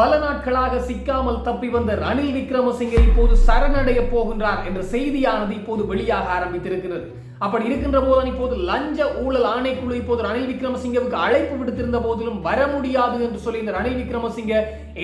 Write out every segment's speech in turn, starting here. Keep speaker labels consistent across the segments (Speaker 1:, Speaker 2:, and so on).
Speaker 1: பல நாட்களாக சிக்காமல் தப்பி வந்த ரணில் விக்ரமசிங்கே இப்போது சரணடைய போகின்றார் என்ற செய்தியானது இப்போது வெளியாக ஆரம்பித்திருக்கிறது. அப்படி இருக்கின்ற போதுதான் இப்போது லஞ்ச ஊழல் ஆணைக்குழு இப்போது ரணில் விக்ரமசிங்கவுக்கு அழைப்பு விடுத்திருந்த போதிலும் வர முடியாது என்று சொல்லி இந்த ரணில் விக்ரமசிங்க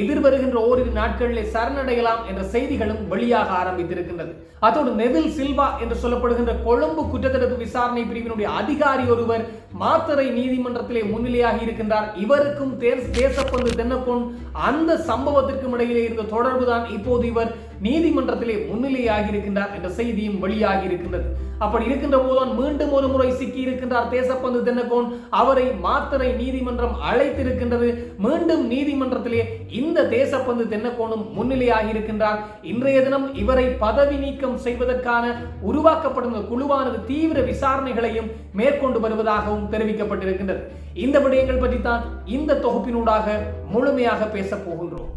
Speaker 1: எதிர்வருகின்ற ஓரிரு நாட்களிலே சரணடையலாம் என்ற செய்திகளும் வெளியாக ஆரம்பித்திருக்கின்றது. அதோடு நெவில் சில்வா என்று சொல்லப்படுகின்ற கொழும்பு குற்றத்தடுப்பு விசாரணை பிரிவினுடைய அதிகாரி ஒருவர் மாத்தரை நீதிமன்றத்திலே முன்னிலையாகி இருக்கின்றார். இவருக்கும் தேர் தேசப்பந்து தென்னப்பொன் அந்த சம்பவத்திற்கும் இடையிலே இருந்த தொடர்புதான் இப்போது இவர் நீதிமன்றத்திலே முன்னிலையாகி இருக்கின்றார் என்ற செய்தியும் வெளியாகி இருக்கின்றது அப்படி இருக்கின்ற போதுதான் மீண்டும் ஒரு முறை சிக்கி இருக்கின்றார் தேசப்பந்து தென்னக்கோன் அவரை மாத்தரை நீதிமன்றம் அழைத்திருக்கின்றது. மீண்டும் நீதிமன்றத்திலே இந்த தேசப்பந்து தென்னக்கோனும் முன்னிலையாகி இருக்கின்றார் இன்றைய தினம் இவரை பதவி நீக்கம் செய்வதற்கான உருவாக்கப்படும் குழுவானது தீவிர விசாரணைகளையும் மேற்கொண்டு வருவதாகவும் தெரிவிக்கப்பட்டிருக்கின்றது. இந்த விடயங்கள் பற்றி தான் இந்த தொகுப்பினூடாக முழுமையாக பேசப் போகின்றோம்.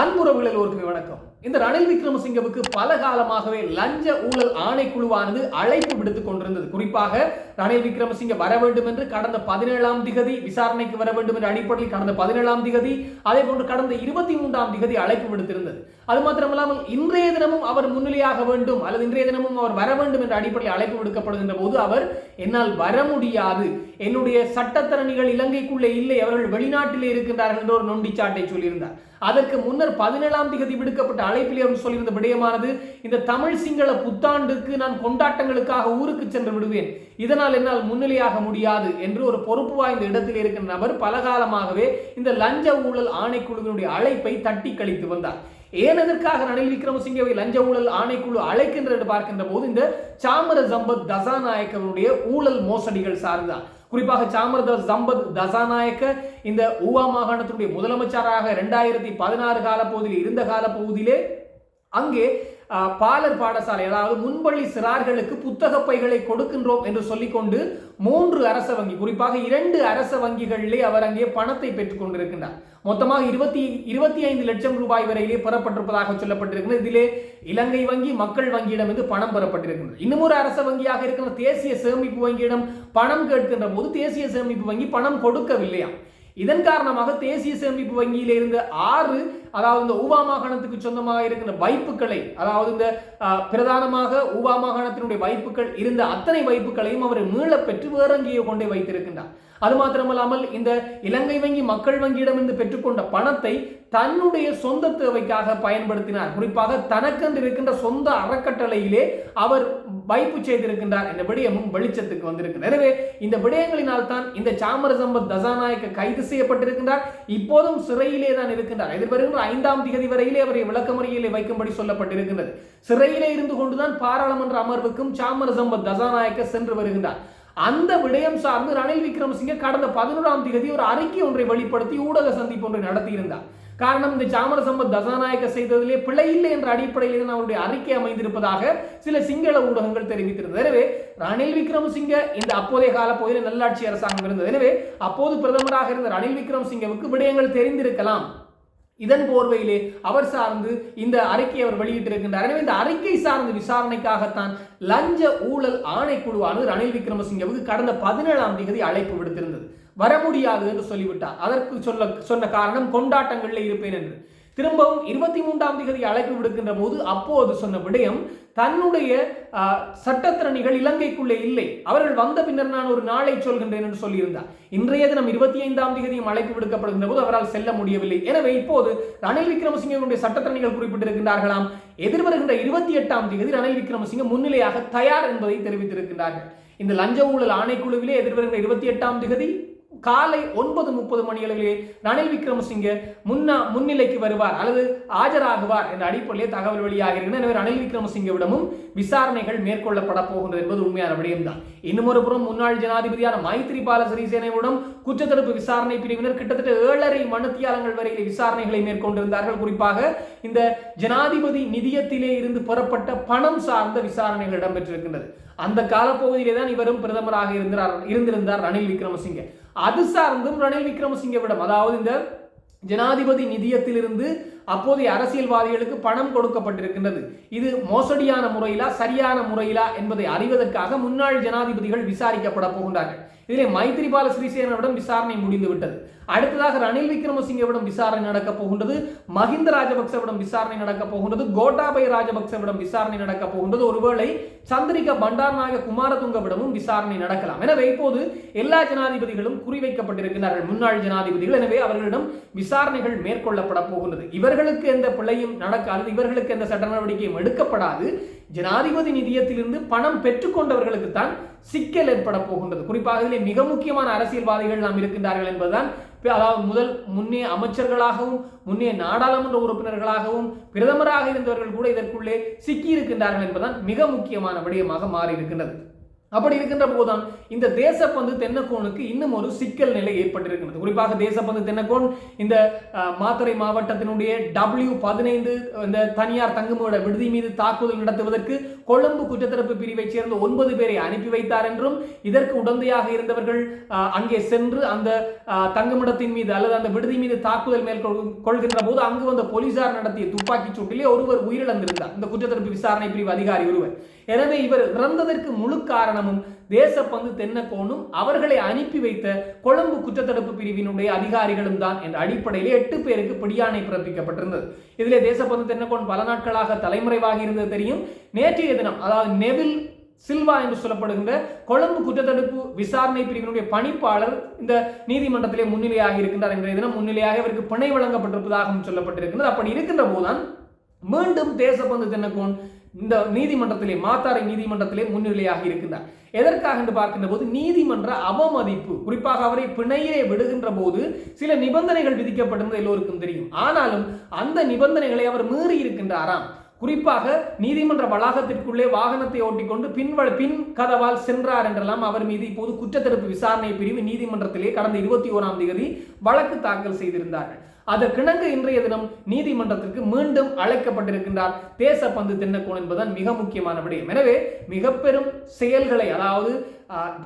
Speaker 1: அன்புறவுகளில் எல்லோருக்குமே வணக்கம். இந்த ரணில் விக்ரமசிங்கவுக்கு பல காலமாகவே லஞ்ச ஊழல் ஆணைக்குழுவானது அழைப்பு விடுத்துக் கொண்டிருந்தது. குறிப்பாக ரணில் விக்ரமசிங்க வர வேண்டும் என்று கடந்த பதினேழாம் திகதி விசாரணைக்கு வர வேண்டும் என்ற அடிப்படையில் கடந்த பதினேழாம் திகதி அதே போன்று கடந்த இருபத்தி மூன்றாம் திகதி அழைப்பு விடுத்திருந்தது. அது மாத்திரமல்லாமல் இன்றைய தினமும் அவர் முன்னிலையாக வேண்டும் அல்லது இன்றைய தினமும் அவர் வர வேண்டும் என்ற அடிப்படையில் அழைப்பு விடுக்கப்படுகின்ற போது அவர் என்னால் வர முடியாது. என்னுடைய சட்டத்தரணிகள் இலங்கைக்குள்ளே இல்லை அவர்கள் வெளிநாட்டிலே இருக்கின்றார்கள் என்ற ஒரு நொண்டிச்சாட்டை சொல்லியிருந்தார். அதற்கு முன்னர் பதினேழாம் திகதி விடுக்கப்பட்ட அழைப்பிலே அவர் சொல்லியிருந்த விடயமானது இந்த தமிழ் சிங்கள புத்தாண்டுக்கு நான் கொண்டாட்டங்களுக்காக ஊருக்கு சென்று விடுவேன். இதனால் என்னால் முன்னிலையாக முடியாது என்று ஒரு பொறுப்பு வாய்ந்த இடத்தில் இருக்கிற நபர் பலகாலமாகவே இந்த லஞ்ச ஊழல் ஆணைக்குழுவினுடைய அழைப்பை தட்டி கழித்து வந்தார். ஏன் எதற்காக ரணில் விக்ரமசிங்கவை லஞ்ச ஊழல் ஆணைக்குழு அழைக்கின்ற என்று பார்க்கின்ற போது இந்த சாமர சம்பத் தசாநாயக்கருடைய ஊழல் மோசடிகள் சார்ந்தான் குறிப்பாக சாமர சம்பத் தசாநாயக்க இந்த ஊவா மாகாணத்தினுடைய முதலமைச்சராக இரண்டாயிரத்தி பதினாறு காலப்பகுதியில் இருந்த காலப்பகுதியிலே அங்கே பாலர் பாடசாலை அதாவது முன்பள்ளி சிறார்களுக்கு புத்தக பைகளை கொடுக்கின்றோம் என்று சொல்லிக்கொண்டு மூன்று அரச வங்கி குறிப்பாக இரண்டு அரச வங்கிகளிலே அவர் அங்கே பணத்தை பெற்றுக் கொண்டிருக்கின்றார். மொத்தமாக இருபத்தி இருபத்தி ஐந்து லட்சம் ரூபாய் வரையிலே பெறப்பட்டிருப்பதாக சொல்லப்பட்டிருக்கிறது. இதிலே இலங்கை வங்கி மக்கள் வங்கியிடம் இருந்து பணம் பெறப்பட்டிருக்கின்றது. இன்னும் ஒரு அரச வங்கியாக இருக்கிற தேசிய சேமிப்பு வங்கியிடம் பணம் கேட்கின்ற போது தேசிய சேமிப்பு வங்கி பணம் கொடுக்கவில்லையா இதன் காரணமாக தேசிய சேமிப்பு வங்கியில் இருந்த ஆறு அதாவது இந்த ஊவா மாகாணத்துக்கு சொந்தமாக இருக்கின்ற வைப்புகளை அதாவது இந்த அஹ், பிரதானமாக ஊவா மாகாணத்தினுடைய வைப்புகள் இருந்த அத்தனை வைப்புகளையும் அவர் மீளப் பெற்று வேறங்கேயோ கொண்டே வைத்திருக்கின்றார். அது மாத்திரமல்லாமல் இந்த இலங்கை வங்கி மக்கள் வங்கியிடமிருந்து பெற்றுக்கொண்ட பணத்தை தன்னுடைய சொந்த தேவைக்காக பயன்படுத்தினார். குறிப்பாக தனக்கென்று இருக்கின்ற சொந்த அறக்கட்டளையிலே அவர் வைப்பு செய்திருக்கின்றார் இந்த விடயமும் வெளிச்சத்துக்கு வந்திருக்கிறது. எனவே இந்த விடயங்களினால் தான் இந்த சாமர சம்பத் தசாநாயக்க கைது செய்யப்பட்டிருக்கின்றார். இப்போதும் சிறையிலே தான் இருக்கின்றார். எதிர்வருகின்ற ஐந்தாம் திகதி வரையிலே அவரை விளக்கமறியலில் வைக்கும்படி சொல்லப்பட்டிருக்கின்றது. சிறையிலே இருந்து கொண்டுதான் பாராளுமன்ற அமர்வுக்கும் சாமர சம்பத் தசாநாயக்க சென்று வருகின்றார். அந்த விடயம் சார்ந்து ரணில் விக்ரமசிங்க கடந்த பதினோராம் தேதி ஒரு அறிக்கை ஒன்றை வெளிப்படுத்தி ஊடக சந்திப்பு ஒன்றை நடத்தியிருந்தார். காரணம் இந்த சாமர சம்பத் தசாநாயக்க செய்ததிலே பிழை இல்லை என்ற அடிப்படையில் தான் அவருடைய அறிக்கை அமைந்திருப்பதாக சில சிங்கள ஊடகங்கள் தெரிவித்திருந்தது. எனவே ரணில் விக்ரமசிங்க இந்த அப்போதைய கால பகுதியில் நல்லாட்சி அரசாங்கம் இருந்தது. எனவே அப்போது பிரதமராக இருந்த ரணில் விக்ரமசிங்கவுக்கு விடயங்கள் தெரிந்திருக்கலாம். இதன் போர்வையிலே அவர் சார்ந்து இந்த அறிக்கையை அவர் வெளியிட்டிருக்கின்றார். எனவே இந்த அறிக்கை சார்ந்த விசாரணைக்காகத்தான் லஞ்ச ஊழல் ஆணைக்குழுவானது ரணில் விக்ரமசிங்கவுக்கு கடந்த பதினேழாம் தேதி அழைப்பு விடுத்திருந்தது. வர முடியாது என்று சொல்லிவிட்டார். அதற்கு சொல்ல சொன்ன காரணம் கொண்டாட்டங்களில் இருப்பேன் என்று. திரும்பவும் இருபத்தி மூன்றாம் தேதி அழைப்பு விடுக்கின்ற போது அப்போது சொன்ன விடயம் தன்னுடைய சட்டத்திறனிகள் இலங்கைக்குள்ளே இல்லை. அவர்கள் வந்த பின்னர் நான் ஒரு நாளை சொல்கின்றேன் என்று சொல்லியிருந்தார். இன்றைய தினம் இருபத்தி ஐந்தாம் தேதியும் அழைப்பு விடுக்கப்படுகின்ற போது அவரால் செல்ல முடியவில்லை. எனவே இப்போது ரணில் விக்ரமசிங்கனுடைய சட்டத்திறனிகள் குறிப்பிட்டிருக்கின்றார்களாம். எதிர்வருகின்ற இருபத்தி எட்டாம் தேதி ரணில் விக்ரமசிங்க முன்னிலையாக தயார் என்பதை தெரிவித்திருக்கின்றார்கள். இந்த லஞ்ச ஊழல் ஆணைக்குழுவிலே எதிர்வருகின்ற இருபத்தி எட்டாம் தேதி காலை ஒன்பது முப்பது மணி அளவிலே ரணில் விக்ரமசிங்க முன்னா முன்னிலைக்கு வருவார் அல்லது ஆஜராகுவார் என்ற அடிப்படையிலே தகவல் வெளியாகிறது எனவே ரணில் விக்ரமசிங்கவிடமும் விசாரணைகள் மேற்கொள்ளப்பட போகின்றது என்பது உண்மையான விடயம்தான். இன்னும் ஒரு புறம் முன்னாள் ஜனாதிபதியான மைத்ரிபால சிறிசேனையுடன் குற்றத்தடுப்பு விசாரணை பிரிவினர் கிட்டத்தட்ட ஏழரை மணித்தியாலங்கள் வரையிலே விசாரணைகளை மேற்கொண்டிருந்தார்கள். குறிப்பாக இந்த ஜனாதிபதி நிதியத்திலே இருந்து பெறப்பட்ட பணம் சார்ந்த விசாரணைகள் இடம்பெற்றிருக்கின்றது. அந்த காலப்பகுதியிலே தான் இவரும் பிரதமராக இருந்தார் இருந்திருந்தார் ரணில் விக்ரமசிங்கே. அது சார்ந்தும் ரணில் விக்ரமசிங்கவிடம் அதாவது இந்த ஜனாதிபதி நிதியத்திலிருந்து அப்போதைய அரசியல்வாதிகளுக்கு பணம் கொடுக்கப்பட்டிருக்கின்றது. இது மோசடியான முறையிலா சரியான முறையிலா என்பதை அறிவதற்காக முன்னாள் ஜனாதிபதிகள் விசாரிக்கப்பட போகின்றார்கள். இதிலே மைத்ரிபால சிறிசேனவிடம் விசாரணை முடிந்து விட்டது அடுத்ததாக ரணில் விக்ரமசிங்கவிடம் விசாரணை நடக்கப் போகின்றது. மஹிந்த ராஜபக்சவிடம் விசாரணை நடக்க போகின்றது. கோட்டாபய ராஜபக்சவிடம் விசாரணை நடக்க போகின்றது. ஒருவேளை சந்திரிகா பண்டாரநாயக குமாரதுங்கவிடமும் விசாரணை நடக்கலாம். எனவே இப்போது எல்லா ஜனாதிபதிகளும் குறிவைக்கப்பட்டிருக்கிறார்கள் முன்னாள் ஜனாதிபதிகள். எனவே அவர்களிடம் விசாரணைகள் மேற்கொள்ளப்பட போகின்றது. இவர்களுக்கு எந்த பிழையும் நடக்காது. இவர்களுக்கு எந்த சட்ட நடவடிக்கையும் எடுக்கப்படாது. ஜனாதிபதி நிதியத்திலிருந்து பணம் பெற்றுக்கொண்டவர்களுக்கு தான் சிக்கல் ஏற்பட போகின்றது. குறிப்பாக இதிலே மிக முக்கியமான அரசியல்வாதிகள் நாம் இருக்கின்றார்கள் என்பதுதான் அதாவது முதல் முன்னே அமைச்சர்களாகவும் முன்னே நாடாளுமன்ற உறுப்பினர்களாகவும் பிரதமராக இருந்தவர்கள் கூட இதற்குள்ளே சிக்கி இருக்கின்றார்கள் என்பதுதான் மிக முக்கியமான விடயமாக மாறி இருக்கின்றது அப்படி இருக்கின்ற போதுதான் இந்த தேசப்பந்து தென்னக்கோனுக்கு இன்னும் ஒரு சிக்கல் நிலை ஏற்பட்டிருக்கிறது குறிப்பாக தேசப்பந்து தென்னக்கோன் இந்த மாத்தறை மாவட்டத்தினுடைய டபிள்யூ பதினைந்து இந்த தனியார் தங்குமிட விடுதி மீது தாக்குதல் நடத்துவதற்கு கொழும்பு குற்றத்தரப்பு பிரிவைச் சேர்ந்த ஒன்பது பேரை அனுப்பி வைத்தார் என்றும் இதற்கு உடந்தையாக இருந்தவர்கள் அங்கே சென்று அந்த தங்குமிடத்தின் மீது அல்லது அந்த விடுதி மீது தாக்குதல் மேற்கொள்கின்ற போது அங்கு வந்த போலீசார் நடத்திய துப்பாக்கி சூட்டிலே ஒருவர் உயிரிழந்திருந்தார். இந்த குற்றத்தரப்பு விசாரணை பிரிவு அதிகாரி ஒருவர். எனவே இவர் இறந்ததற்கு முழு காரணமும் தேசப்பந்து தென்னக்கோனும் அவர்களை அனுப்பி வைத்த கொழும்பு குற்றத்தடுப்பு பிரிவினுடைய அதிகாரிகளும் தான் என்ற அடிப்படையில் எட்டு பேருக்கு பிடியாணை பிறப்பிக்கப்பட்டிருந்தது. இதிலே தேசப்பந்து தென்னக்கோன் பல நாட்களாக தலைமுறைவாகி இருந்தது தெரியும். நேற்றைய தினம் அதாவது நெவில் சில்வா என்று சொல்லப்படுகின்ற கொழும்பு குற்றத்தடுப்பு விசாரணை பிரிவினுடைய பணிப்பாளர் இந்த நீதிமன்றத்திலே முன்னிலையாக இருக்கின்றார் என்ற தினம் முன்னிலையாக இவருக்கு பிணை வழங்கப்பட்டிருப்பதாகவும் சொல்லப்பட்டிருக்கின்றது. அப்படி இருக்கின்ற போதுதான் மீண்டும் தேசப்பந்து தென்னக்கோன் இந்த நீதிமன்றத்திலே மாத்தாரை நீதிமன்றத்திலே முன்னிலையாக இருக்கின்றார். எதற்காக என்று பார்க்கின்ற போது நீதிமன்ற அவமதிப்பு குறிப்பாக அவரை பிணையிலே விடுகின்ற போது சில நிபந்தனைகள் விதிக்கப்பட்டிருந்தது எல்லோருக்கும் தெரியும். ஆனாலும் அந்த நிபந்தனைகளை அவர் மீறி இருக்கின்றாராம். குறிப்பாக நீதிமன்ற வளாகத்திற்குள்ளே வாகனத்தை ஓட்டிக்கொண்டு பின்வ பின் கதவால் சென்றார் என்றெல்லாம் அவர் மீது இப்போது குற்றத்தடுப்பு விசாரணை பிரிவு நீதிமன்றத்திலே கடந்த இருபத்தி ஓராம் தேதி வழக்கு தாக்கல் செய்திருந்தார்கள். அதற்கிணங்க இன்றைய தினம் நீதிமன்றத்திற்கு மீண்டும் அழைக்கப்பட்டிருக்கின்றார். தேசப்பந்து தின்னக்கோன் என்பதுதான் மிக முக்கியமான விடயம். எனவே மிக பெரும் செயல்களை அதாவது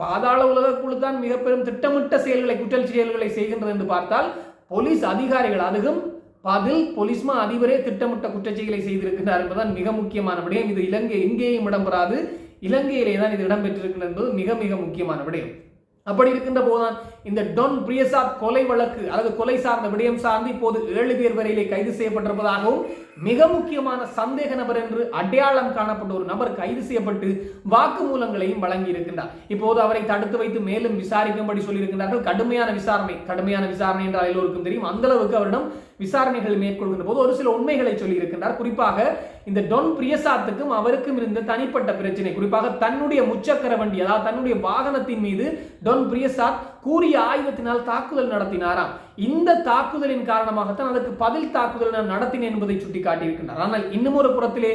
Speaker 1: பாதாள உலகக்குழு தான் மிக பெரும் திட்டமிட்ட செயல்களை குற்றல் செயல்களை செய்கின்றது என்று பார்த்தால் போலீஸ் அதிகாரிகள் அதுவும் பதில் பொலிஸ்மா அதிபரே திட்டமிட்ட குற்றச்செயலை செய்திருக்கிறார் என்பதுதான் மிக முக்கியமான விடயம். இது இலங்கை எங்கேயும் இடம்பெறாது. இலங்கையிலே தான் இது இடம்பெற்றிருக்கிறது என்பது மிக மிக முக்கியமான விடயம். அப்படி இருக்கின்ற போதுதான் இந்த டொன் பிரியசாத் கொலை வழக்கு அல்லது கொலை சார்ந்த விடயம் சார்ந்து இப்போது ஏழு பேர் வரையிலே கைது செய்யப்பட்டிருப்பதாகவும் மிக முக்கியமான சந்தேக நபர் என்று அடையாளம் காணப்பட்ட ஒரு நபர் கைது செய்யப்பட்டு வாக்குமூலங்களையும் வழங்கி இருக்கின்றார் இப்போது அவரை தடுத்து வைத்து மேலும் விசாரிக்கும்படி சொல்லியிருக்கிறார்கள் கடுமையான விசாரணை கடுமையான விசாரணை என்றால் எல்லோருக்கும் தெரியும். அந்த அளவுக்கு அவரிடம் விசாரணைகள் மேற்கொள்கின்ற போது ஒரு சில உண்மைகளை சொல்லியிருக்கின்றார். குறிப்பாக இந்த டொன் பிரியசாத்துக்கும் அவருக்கும் இருந்த தனிப்பட்ட பிரச்சனை. குறிப்பாக தன்னுடைய முச்சக்கர வண்டி அதாவது தன்னுடைய வாகனத்தின் மீது டொன் பிரியசாத் கூறிய ஆயுதத்தினால் தாக்குதல் நடத்தினாராம். இந்த தாக்குதலின் காரணமாகத்தான் அதற்கு பதில் தாக்குதல் நான் நடத்தினேன் என்பதை சுட்டிக்காட்டியிருக்கின்றார். ஆனால் இன்னும் ஒரு புறத்திலே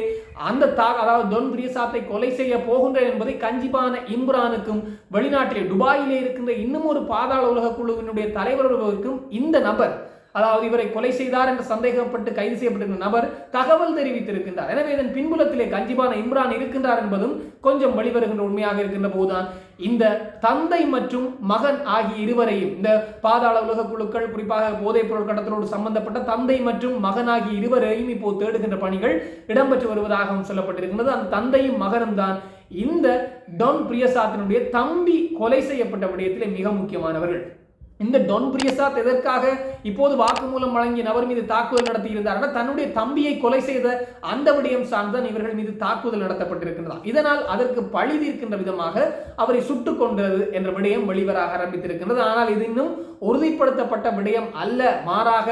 Speaker 1: அந்த தா அதாவது டொன் பிரியசாத்தை கொலை செய்ய போகின்றேன் என்பதை கஞ்சிபான இம்ரானுக்கும் வெளிநாட்டிலே துபாயிலே இருக்கின்ற இன்னும் ஒரு பாதாள உலக குழுவினுடைய தலைவர் இந்த நபர் அதாவது இவரை கொலை செய்தார் என்று சந்தேகப்பட்டு கைது செய்யப்பட்டிருந்த நபர் தகவல் தெரிவித்திருக்கின்றார். எனவே இதன் பின்புலத்திலே கஞ்சிபான இம்ரான் இருக்கின்றார் என்பதும் கொஞ்சம் வெளிவருகின்ற உண்மையாக இருக்கின்ற போதுதான். இந்த தந்தை மற்றும் மகன் ஆகிய இருவரையும் இந்த பாதாள உலக குழுக்கள் குறிப்பாக போதைப் பொருள் கடத்தலோடு சம்பந்தப்பட்ட தந்தை மற்றும் மகன் ஆகிய இருவரையும் இப்போ தேடுகின்ற பணிகள் இடம்பெற்று வருவதாகவும் சொல்லப்பட்டிருக்கின்றது. அந்த தந்தையும் மகனும் தான் இந்த டொன் பிரியசாத்தினுடைய தம்பி கொலை செய்யப்பட்ட விடயத்திலே மிக முக்கியமானவர்கள். இந்த டொன் பிரியசாத் எதற்காக இப்போது வாக்குமூலம் வழங்கிய நபர் மீது தாக்குதல் நடத்தியிருந்தார் தன்னுடைய தம்பியை கொலை செய்த அந்த விடயம் சார்ந்தான் இவர்கள் மீது தாக்குதல் நடத்தப்பட்டிருக்கின்றதா இதனால் அதற்கு பழி தீர்க்கின்ற விதமாக அவரை சுட்டுக் கொண்டது என்ற விடயம் வெளிவராக ஆரம்பித்திருக்கின்றது. ஆனால் இது இன்னும் உறுதிப்படுத்தப்பட்ட விடயம் அல்ல. மாறாக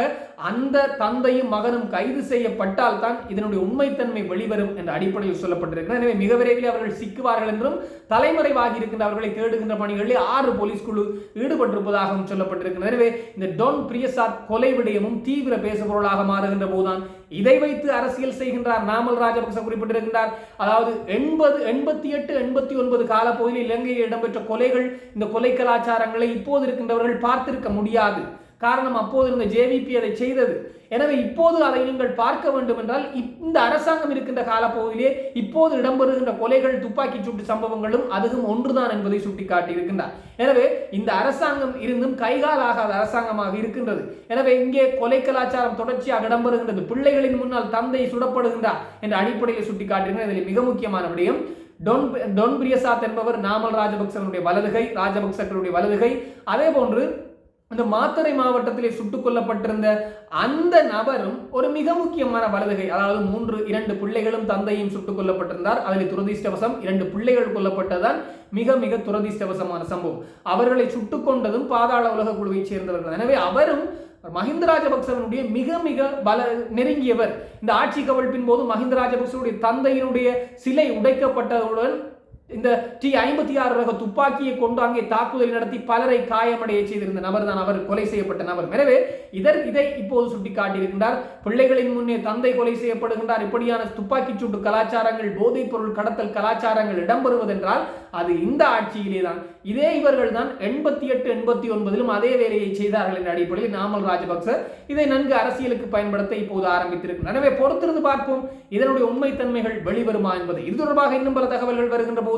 Speaker 1: அந்த தந்தையும் மகனும் கைது செய்யப்பட்டால் தான் இதனுடைய உண்மைத்தன்மை வெளிவரும் என்ற அடிப்படையில் சொல்லப்பட்டிருக்கிறது. எனவே மிக விரைவில் அவர்கள் சிக்குவார்கள் என்றும் தலைமறைவாகி இருக்கின்ற அவர்களை தேடுகின்ற பணிகளில் ஆறு போலீஸ் குழு ஈடுபட்டிருப்பதாகவும் சொல்லப்பட்டிருக்கிறது. எனவே இந்த டொன் பிரியசாத் கொலை விடயமும் தீவிர பேசுபொருளாக மாறுகின்ற போதுதான் இதை வைத்து அரசியல் செய்கின்றார் நாமல் ராஜபக்ச குறிப்பிட்டிருக்கின்றார். அதாவது எண்பது எண்பத்தி எட்டு எண்பத்தி ஒன்பது காலப்பகுதியில் இலங்கையில் இடம்பெற்ற கொலைகள் இந்த கொலை கலாச்சாரங்களை இப்போது இருக்கின்றவர்கள் பார்த்திருக்க முடியாது. காரணம் அப்போது இருந்த ஜேவிபி அதை செய்தது. எனவே இப்போது அதை நீங்கள் பார்க்க வேண்டும் என்றால் இந்த அரசாங்கம் இருக்கின்ற காலப்பகுதியிலே இப்போது இடம்பெறுகின்ற கொலைகள் துப்பாக்கி சூட்டு சம்பவங்களும் அதுவும் ஒன்றுதான் என்பதை சுட்டிக்காட்டியிருக்கின்றார். எனவே இந்த அரசாங்கம் இருந்தும் கைகால் ஆகாத அரசாங்கமாக இருக்கின்றது. எனவே இங்கே கொலை கலாச்சாரம் தொடர்ச்சியாக இடம்பெறுகின்றது. பிள்ளைகளின் முன்னால் தந்தை சுடப்படுகின்றார் என்ற அடிப்படையில் சுட்டிக்காட்டுகின்ற இதில் மிக முக்கியமான விடயம் டொன் டொன் பிரியசாத் என்பவர் நாமல் ராஜபக்சனுடைய வலதுகை ராஜபக்சர்களுடைய வலதுகை. அதே போன்று அந்த மாத்தறை மாவட்டத்திலே சுட்டுக் கொல்லப்பட்டிருந்த அந்த நபரும் ஒரு மிக முக்கியமான வலதுகை அதாவது மூன்று இரண்டு பிள்ளைகளும் தந்தையும் சுட்டுக் கொல்லப்பட்டிருந்தார். அதில் துரதிர்ஷ்டவசம் இரண்டு பிள்ளைகள் கொல்லப்பட்டதால் மிக மிக துரதிர்ஷ்டவசமான சம்பவம். அவர்களை சுட்டுக் கொண்டதும் பாதாள உலக குழுவைச் சேர்ந்தவர்கள். எனவே அவரும் மஹிந்த ராஜபக்சவனுடைய மிக மிக பல நெருங்கியவர். இந்த ஆட்சி கவிழ்ப்பின் போது மஹிந்த ராஜபக்சவுடைய தந்தையினுடைய சிலை உடைக்கப்பட்டதுடன் இந்த டி ஐம்பத்தி ஆறு ரக துப்பாக்கியை கொண்டு அங்கே தாக்குதல் நடத்தி பலரை காயமடைய செய்திருந்த நபர் தான் அவர். கொலை செய்யப்பட்ட நபர். எனவே இதர் இதை இப்போது சுட்டிக்காட்டியிருக்கின்றார். பிள்ளைகளின் முன்னே தந்தை கொலை செய்யப்படுகின்றார். இப்படியான துப்பாக்கி சூட்டு கலாச்சாரங்கள் போதைப் பொருள் கடத்தல் கலாச்சாரங்கள் இடம்பெறுவதென்றால் அது இந்த ஆட்சியிலே தான் இதே இவர்கள் தான் எண்பத்தி எட்டு எண்பத்தி ஒன்பதிலும் அதே வேலையை செய்தார்கள் என்ற அடிப்படையில் நாமல் ராஜபக்ச இதை நன்கு அரசியலுக்கு பயன்படுத்த இப்போது ஆரம்பித்திருக்கிறார். எனவே பொறுத்திருந்து பார்ப்போம். இதனுடைய உண்மைத்தன்மைகள் வெளிவருமா என்பது. இது தொடர்பாக இன்னும் பல தகவல்கள் வருகின்ற போது